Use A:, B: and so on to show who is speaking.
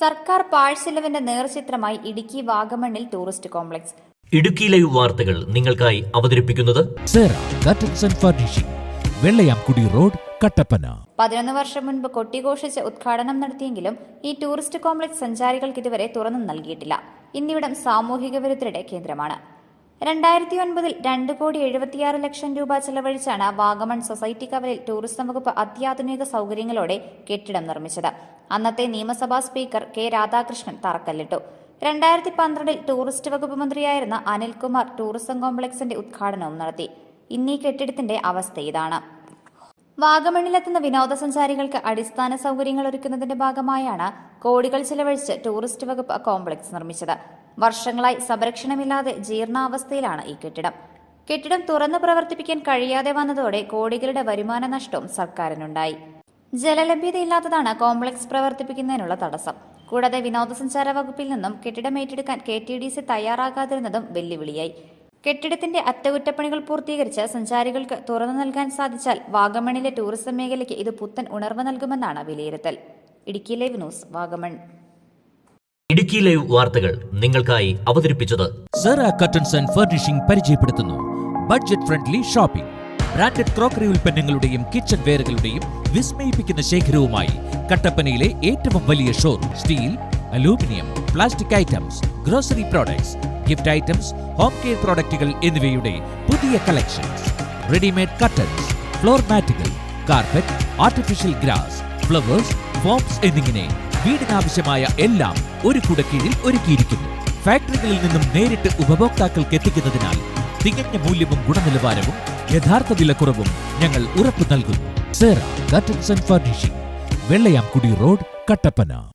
A: സർക്കാർ പാഴ്ചെലവിന്റെ നേർചിത്രമായി ഇടുക്കി വാഗമണ്ണിൽ ടൂറിസ്റ്റ് കോംപ്ലക്സ്.
B: ഇടുക്കി ലൈവ് വാർത്തകൾ നിങ്ങൾക്കായി അവതരിപ്പിക്കുന്നത്
C: Zera curtains furnishing Vellayamkudi road Kattappana
A: പതിനൊന്ന് വർഷം മുൻപ് കൊട്ടിഘോഷിച്ച് ഉദ്ഘാടനം നടത്തിയെങ്കിലും ഈ ടൂറിസ്റ്റ് കോംപ്ലക്സ് സഞ്ചാരികൾക്ക് ഇതുവരെ തുറന്നു നൽകിയിട്ടില്ല. ഇന്നിവിടം സാമൂഹിക വിരുദ്ധരുടെ കേന്ദ്രമാണ്. രണ്ടായിരത്തി ഒൻപതിൽ രണ്ട് കോടി എഴുപത്തിയാറ് ലക്ഷം രൂപ ചെലവഴിച്ചാണ് വാഗമൺ സൊസൈറ്റി കവലിൽ ടൂറിസം വകുപ്പ് അത്യാധുനിക സൗകര്യങ്ങളോടെ കെട്ടിടം നിർമ്മിച്ചത്. അന്നത്തെ നിയമസഭാ സ്പീക്കർ കെ രാധാകൃഷ്ണൻ തറക്കല്ലിട്ടു. രണ്ടായിരത്തി പന്ത്രണ്ടിൽ ടൂറിസ്റ്റ് വകുപ്പ് മന്ത്രിയായിരുന്ന അനിൽകുമാർ ടൂറിസം കോംപ്ലക്സിന്റെ ഉദ്ഘാടനവും നടത്തി. ഇന്നീ കെട്ടിടത്തിന്റെ അവസ്ഥ ഇതാണ്. വാഗമണ്ണിലെത്തുന്ന വിനോദസഞ്ചാരികൾക്ക് അടിസ്ഥാന സൗകര്യങ്ങൾ ഒരുക്കുന്നതിന്റെ ഭാഗമായാണ് കോടികൾ ചെലവഴിച്ച് ടൂറിസ്റ്റ് വകുപ്പ് കോംപ്ലക്സ് നിർമ്മിച്ചത്. വർഷങ്ങളായി സംരക്ഷണമില്ലാതെ ജീർണാവസ്ഥയിലാണ് ഈ കെട്ടിടം. കെട്ടിടം തുറന്നു പ്രവർത്തിപ്പിക്കാൻ കഴിയാതെ വന്നതോടെ കോടികളുടെ വരുമാന നഷ്ടവും സർക്കാരിനുണ്ടായി. ജലലഭ്യതയില്ലാത്തതാണ് കോംപ്ലക്സ് പ്രവർത്തിപ്പിക്കുന്നതിനുള്ള തടസ്സം. കൂടാതെ വിനോദസഞ്ചാര വകുപ്പിൽ നിന്നും കെട്ടിടം ഏറ്റെടുക്കാൻ കെ ടി ഡി സി തയ്യാറാകാതിരുന്നതും വെല്ലുവിളിയായി. കെട്ടിടത്തിന്റെ അറ്റകുറ്റപ്പണികൾ പൂർത്തീകരിച്ച് സഞ്ചാരികൾക്ക് തുറന്നു നൽകാൻ സാധിച്ചാൽ വാഗമണിലെ ടൂറിസം മേഖലയ്ക്ക് ഇത് പുത്തൻ ഉണർവ് നൽകുമെന്നാണ് വിലയിരുത്തൽ. Idukki live news Vagamon.
B: Idukki live വാർത്തകൾ നിങ്ങൾക്കായി അവതരിപ്പിച്ചത്
C: ഫർണിഷിംഗ് പരിചയപ്പെടുത്തുന്നു. Budget friendly shopping. Branded crockery ഉൽപ്പന്നങ്ങളുടെയും കിച്ചൺ വെയറുകളുടെയും വിസ്മയിപ്പിക്കുന്ന ശേഖരവുമായി കട്ടപ്പനയിലെ ഏറ്റവും വലിയ showroom. Steel aluminium plastic items grocery products gift items home care പ്രോഡക്റ്റുകൾ എന്നിവയുടെ പുതിയ collection readymade curtains floor മാറ്റുകൾ carpet artificial grass flowers foams എന്നിങ്ങനെ വീടിനാവശ്യമായ എല്ലാം ഒരു കുടക്കീഴിൽ ഒരുക്കിയിരിക്കുന്നു. ഫാക്ടറികളിൽ നിന്നും നേരിട്ട് ഉപഭോക്താക്കൾക്ക് എത്തിക്കുന്നതിനാൽ തികഞ്ഞ മൂല്യവും ഗുണനിലവാരവും യഥാർത്ഥ വിലക്കുറവും ഞങ്ങൾ ഉറപ്പു നൽകുന്നു. Zera curtains and furnishing Vellayamkudi road Kattappana.